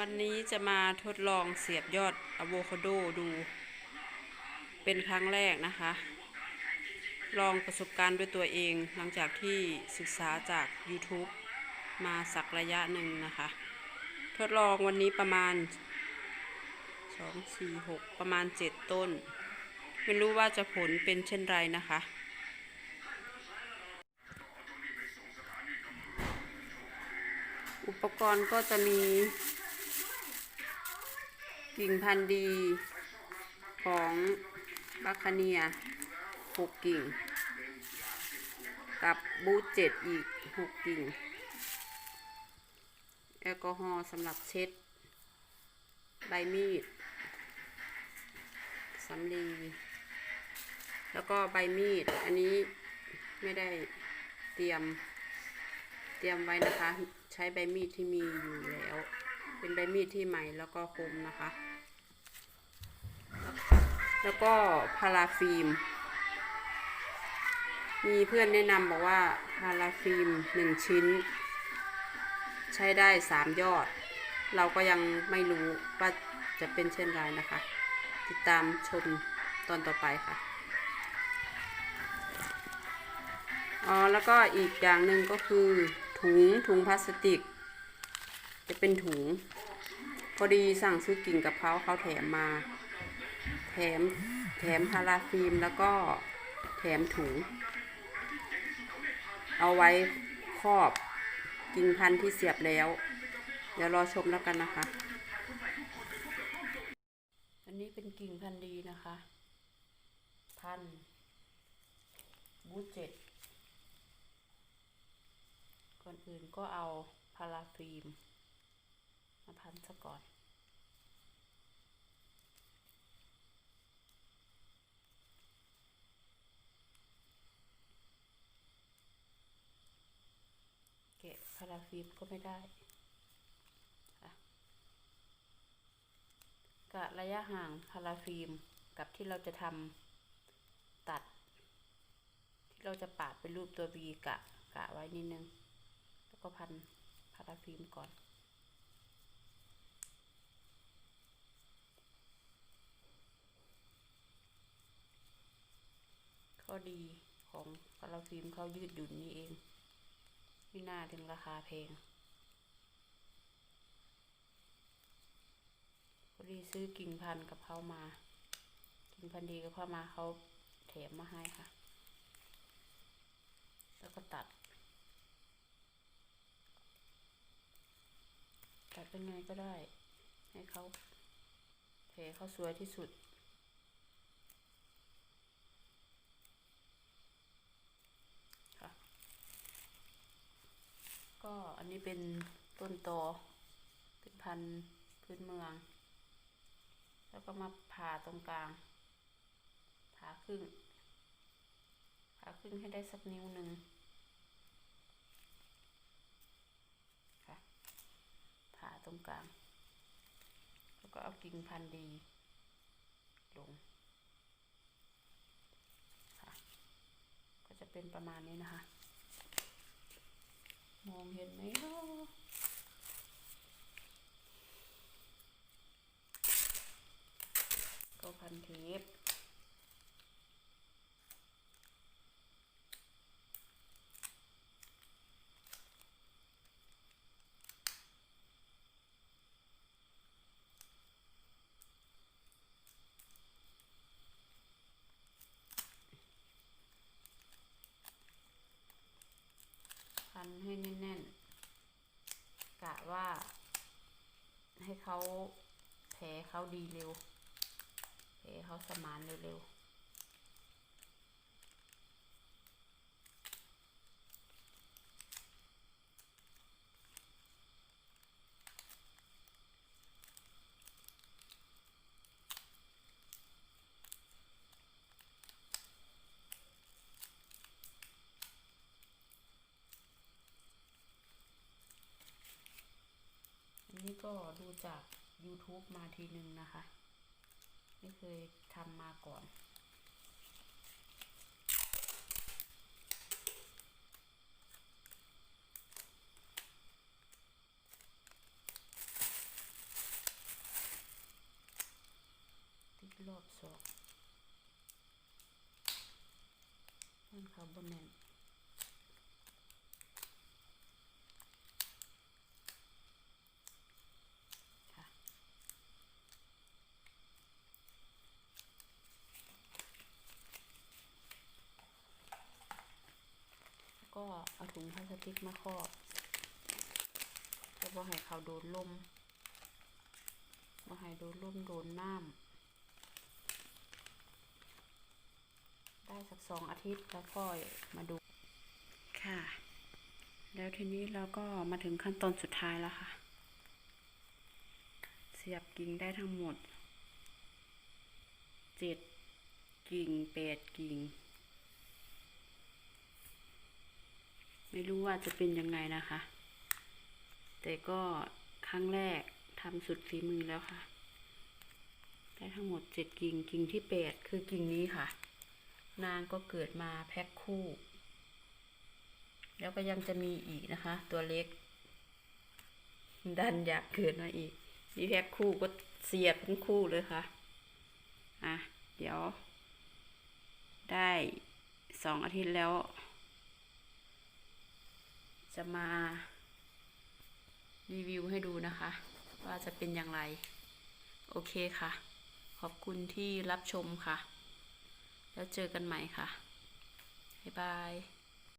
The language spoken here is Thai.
วันนี้จะมาทดลองเสียบยอดอะโวคาโดดู เป็นครั้งแรกนะคะ ลองประสบการณ์ด้วยตัวเองหลังจากที่ศึกษาจาก YouTube มาสักระยะหนึ่งนะคะ ทดลองวันนี้ประมาณ 2 4 6 ประมาณ 7 ต้น ไม่รู้ว่าจะผลเป็นเช่นไรนะคะอุปกรณ์ก็จะมี กิ่งพันธุ์ดีของบัคคเนียหกกิ่ง กับบูทเจ็ดอีกหกกิ่ง แอลกอฮอล์สำหรับเช็ด ใบมีดสำลีแล้วก็ใบมีด อันนี้ไม่ได้เตรียม เตรียมไว้นะคะ ใช้ใบมีดที่มีอยู่แล้ว เป็นใบมีดที่ใหม่แล้วก็คมนะคะ แล้วก็พาราฟิล์ม มีเพื่อนแนะนำบอกว่าพาราฟิล์มหนึ่งชิ้น ใช้ได้สามยอด เราก็ยังไม่รู้ว่าจะเป็นเช่นไรนะคะ ติดตามชมตอนต่อไปค่ะอ๋อแล้วก็อีกอย่างหนึ่งก็คือถุงถุงพลาสติก จะเป็นถุง อดีสั่งซื้อกิ่งกับเขาเขาแถมมา แถมแถมพาราฟิล์มแล้วก็แถมถุง เอาไว้ครอบกิ่งพันธุ์ที่เสียบแล้ว เดี๋ยวรอชมแล้วกันนะคะ อันนี้เป็นกิ่งพันธุ์ดีนะคะ พันธุ์บูเจ็ดก่อนอื่นก็เอาพาราฟิล์มมาพันซะก่อน เกะพาราฟิล์มก็ไม่ได้กะระยะห่างพาราฟิล์มกับที่เราจะทำตัด ที่เราจะปาดเป็นรูปตัวบีกะกะไว้นิดนึง แล้วก็พันพาราฟิล์มก่อนข้อดีของพาราฟิล์มเขายืดหยุ่นนี่เอง ไม่น่าถึงราคาแพงพอดีซื้อกิ่งพันธุ์กับเขามา กิ่งพันธุ์ดีกับเขามาเขาแถมมาให้ค่ะ แล้วก็ตัด ตัดเป็นไงก็ได้ ให้เขาแผลเขาสวยที่สุด ค่ะ ก็ อันนี้เป็นต้นตอ เป็นพันธุ์พื้นเมือง แล้วก็มาผ่าตรงกลาง ผ่าครึ่ง ผ่าครึ่งให้ได้สักนิ้วหนึ่งค่ะ ผ่าตรงกลาง แล้วก็เอากิ่งพันธุ์ดี ลง ค่ะ ก็จะเป็นประมาณนี้นะคะ มองเห็นไหมเนาะก็พันเทป พันให้แน่นๆกะว่า ให้เขาแผลเขาดีเร็วแผลเขาสมานเร็วๆ ก็ดูจาก YouTube มาทีหนึ่งนะคะ ไม่เคยทำมาก่อน ติดรอบสองมันเขาบนเน่น ก็เอาถุงพลาสติกมาครอบแล้วบ่ให้เขาโดนลมบ่ให้โดนลมโดนน้ำได้สักสองอาทิตย์แล้วค่อยมาดูค่ะ แล้วทีนี้เราก็มาถึงขั้นตอนสุดท้ายแล้วค่ะ เสียบกิ่งได้ทั้งหมดเจ็ดกิ่งแปดกิ่ง ไม่รู้ว่าจะเป็นยังไงนะคะ แต่ก็ครั้งแรกทำสุดฝีมือแล้วค่ะ ได้ทั้งหมดเจ็ดกิ่งกิ่งที่แปดคือกิ่งนี้ค่ะ นางก็เกิดมาแพ็คคู่ แล้วก็ยังจะมีอีกนะคะ ตัวเล็ก ดันอยากเกิดมาอีกนี่แพ็คคู่ก็เสียบทั้งคู่เลยค่ะ อะ เดี๋ยว ได้สองอาทิตย์แล้ว จะมารีวิวให้ดูนะคะ ว่าจะเป็นอย่างไร โอเคค่ะ ขอบคุณที่รับชมค่ะ แล้วเจอกันใหม่ค่ะ บ๊ายบาย